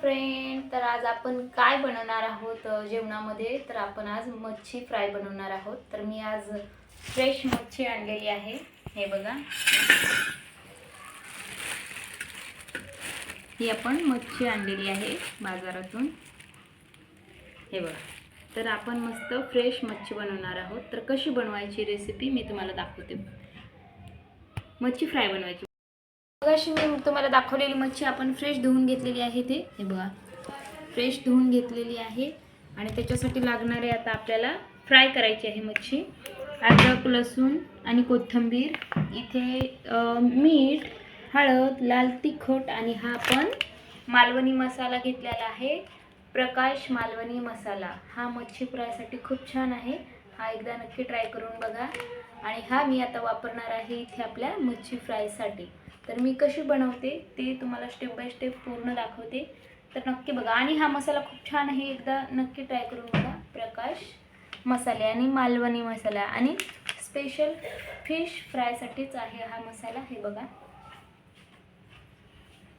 Friend तर आज आपण काय बनवणार आहोत जेवणामध्ये? तर आपण आज मच्छी फ्राय बनवणार आहोत. तर मी आज फ्रेश मच्छी आणलेली आहे. हे बघा. ही आपण मच्छी आणलेली आहे बाजारातून. हे बघा. तर आपण मस्त फ्रेश मच्छी बनवणार आहोत. तर कशी बनवायची रेसिपी मी तुम्हाला दाखवते. मच्छी फ्राय बनवायची. अशी मी तुम्हाला दाखवलेली मच्छी आपण फ्रेश धुवून घेतलेली आहे ते. हे बघा. फ्रेश धुवून घेतलेली आहे. आणि त्याच्यासाठी लागणारे आता आपल्याला फ्राय करायची आहे मच्छी. अद्रक लसूण आणि कोथिंबीर. इथे मीठ हळद लाल तिखट आणि हा आपण मालवणी मसाला घेतलेला आहे. प्रकाश मालवणी मसाला. हा मच्छी फ्रायसाठी खूप छान आहे. हा एकदा नक्की ट्राय करून बघा. आणि हा मी आता वापरणार आहे इथे आपल्या मच्छी फ्रायसाठी तर मी कशी बनवते ते तुम्हाला स्टेप बाय स्टेप पूर्ण दाखवते. तर नक्की बघा. आणि हा मसाला खूप छान आहे. एकदा नक्की ट्राय करून बघा. प्रकाश मसाले आणि मालवणी मसाला. आणि स्पेशल फिश फ्रायसाठीच आहे हा मसाला. हे बघा.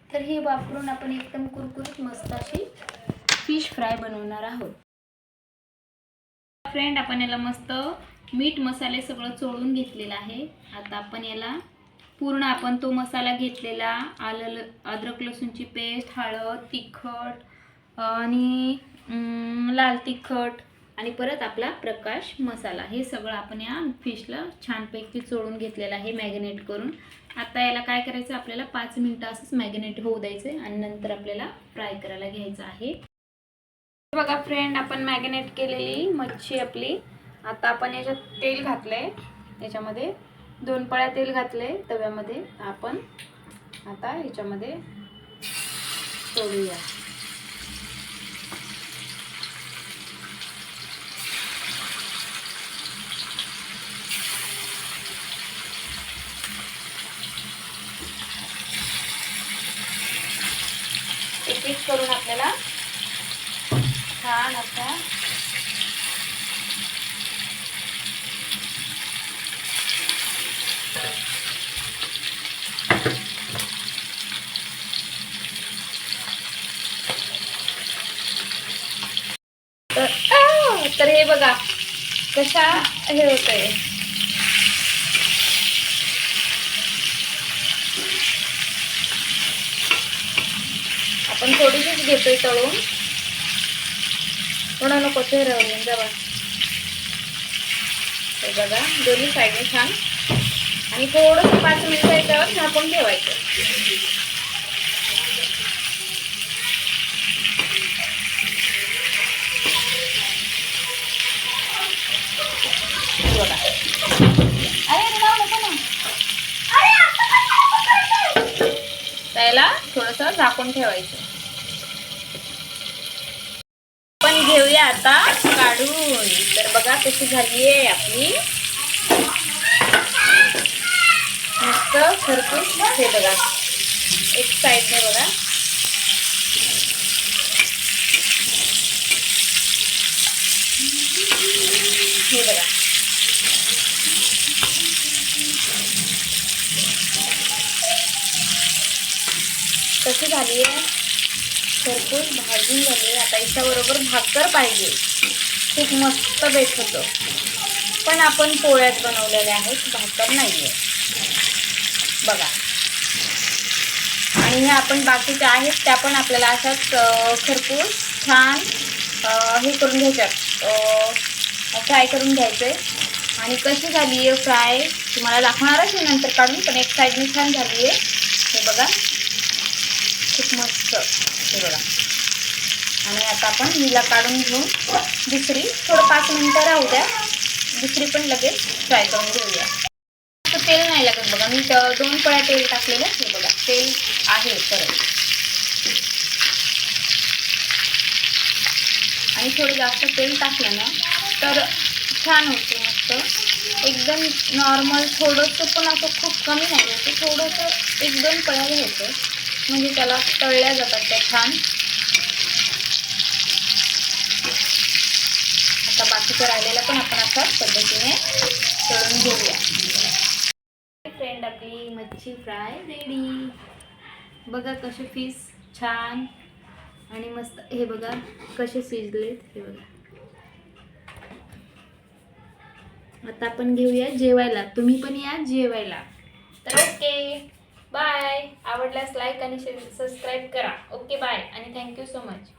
तर हे वापरून आपण एकदम कुरकुरीत मस्त अशी फिश फ्राय बनवणार आहोत. फ्रेंड आपण याला मस्त मीठ मसाले सगळं चोळून घेतलेलं आहे. आता आपण याला पूर्ण आपण तो मसाला घेतलेला आलं ल अद्रक लसूणची पेस्ट हळद तिखट आणि लाल तिखट आणि परत आपला प्रकाश मसाला. हे सगळं आपण या फिशला छानपैकी चोळून घेतलेलं आहे मॅगिनेट करून. आता याला काय करायचं? आपल्याला पाच मिनटं असंच मॅगिनेट होऊ द्यायचं आहे आणि नंतर आपल्याला फ्राय करायला घ्यायचं आहे. बघा फ्रेंड आपण मॅगिनेट केलेली मच्छी आपली. आता आपण याच्यात तेल घातलंय. याच्यामध्ये दोन पळ्या तेल घातले तव्यामध्ये. आपण आता ह्याच्यामध्ये सोडूया एक एक करून आपल्याला छान असा तर आ, तर हे बघा कशा हे होत आहे आपण थोडीशीच घेतोय तळून. म्हणून नको ते राहून जवळ हे बघा दोन्ही साईडने छान. आणि थोडंसं पाच मिनिटं याच्यावर झाकून ठेवायचं हे बघा अरे अरे जाऊ नको ना त्याला थोडस झाकून ठेवायचं. आपण घेऊया आता काढून. तर बघा कशी झाली आहे आपली. मस्त खरपूस. हे बघा. एक साईडने बघा हे बघा कशी झाली आहे. भरपूर भाजून झाली आता याच्याबरोबर भाकर पाहिजे. खूप मस्त बेट होतं. पण आपण पोळ्यात बनवलेल्या आहेत. भाकर नाही आहे बघा. आणि ह्या आपण बाकीच्या आहेत त्या पण आपल्याला अशाच अं, खरपूस छान हे करून घ्यायच्यात. फ्राय करून घ्यायचं. आहे आणि कशी झाली आहे फ्राय तुम्हाला दाखवणारच आहे नंतर काढून पण एक साईडने छान झाली आहे. हे बघा. खूप मस्त हे बघा. आणि आता आपण हिला काढून घेऊन दुसरी थोडं पाच मिनटं राहू द्या. दुसरी पण लगेच फ्राय करून घेऊया. तर तेल नाही लागत बघा. मी दोन पळ्या तेल टाकलेलं हे बघा तेल आहे परत आणि थोडं जास्त तेल टाकलं ना तर छान होते मस्त. एकदम नॉर्मल थोडंसं पण असं खूप कमी नाही घ्यायचं थोडंसं एक दोन पळ्या घ्यायचं म्हणजे त्याला तळल्या जातात त्या छान. आता बाकीचं राहिलेलं पण आपण अशा पद्धतीने तळून घेऊया. फ्रेंड आपली मच्छी फ्राय रेडी बघा कशी फिश छान आणि मस्त. हे बघा कसे शिजलेत हे बघा. आता आपण घेऊया जेवायला. तुम्ही पण या जेवायला. तर ओके. बाय आवडल्यास लाईक आणि सबस्क्राईब करा. ओके बाय आणि थँक्यू सो मच